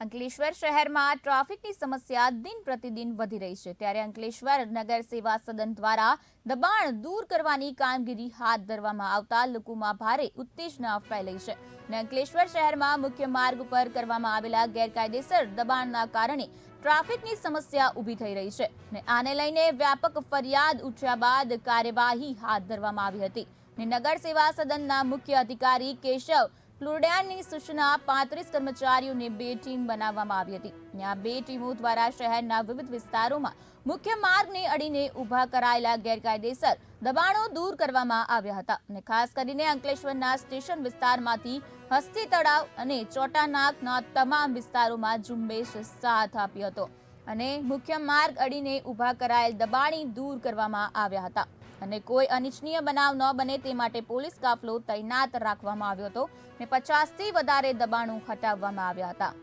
અંકલેશ્વર શહેરમાં ટ્રાફિકની સમસ્યા દિન પ્રતિદિન વધી રહી છે. ત્યારે અંકલેશ્વર નગર સેવા સદન દ્વારા દબાણ દૂર કરવાની કામગીરી હાથ ધરવામાં આવતા લોકોમાં ભારે ઉત્તેજના ફેલાઈ છે. અંકલેશ્વર શહેરમાં મુખ્ય માર્ગ પર કરવામાં આવેલા ગેરકાયદેસર દબાણના કારણે ટ્રાફિકની સમસ્યા ઊભી થઈ રહી છે. ને આને લઈને વ્યાપક ફરિયાદ ઉઠ્યા બાદ કાર્યવાહી હાથ ધરવામાં આવી હતી. ને નગર સેવા સદનના મુખ્ય અધિકારી કેશવ ફ્લુડિયાની સૂચના પાંત્રીસ કર્મચારીઓને બે ટીમ બનાવવામાં આવી હતી. ત્યાં બે ટીમો દ્વારા શહેરના વિવિધ વિસ્તારોમાં મુખ્ય માર્ગને અડીને ઊભા કરાયેલા ગેરકાયદેસર દબાણો દૂર કરવામાં આવ્યા હતા અને ખાસ કરીને અંકલેશ્વરના સ્ટેશન વિસ્તારમાંથી હસ્તી તળાવ અને ચોટાનાકના તમામ વિસ્તારોમાં ઝુંબેશ સાથ આપ્યો હતો અને મુખ્ય માર્ગ અડીને ઊભા કરાયેલ દબાણી દૂર કરવામાં આવ્યા હતા. અને કોઈ અનિચ્છનીય બનાવ ન બને તે માટે પોલીસ કાફલો તૈનાત રાખવામાં આવ્યો હતો અને પચાસથી વધારે દબાણો હટાવવામાં આવ્યા હતા.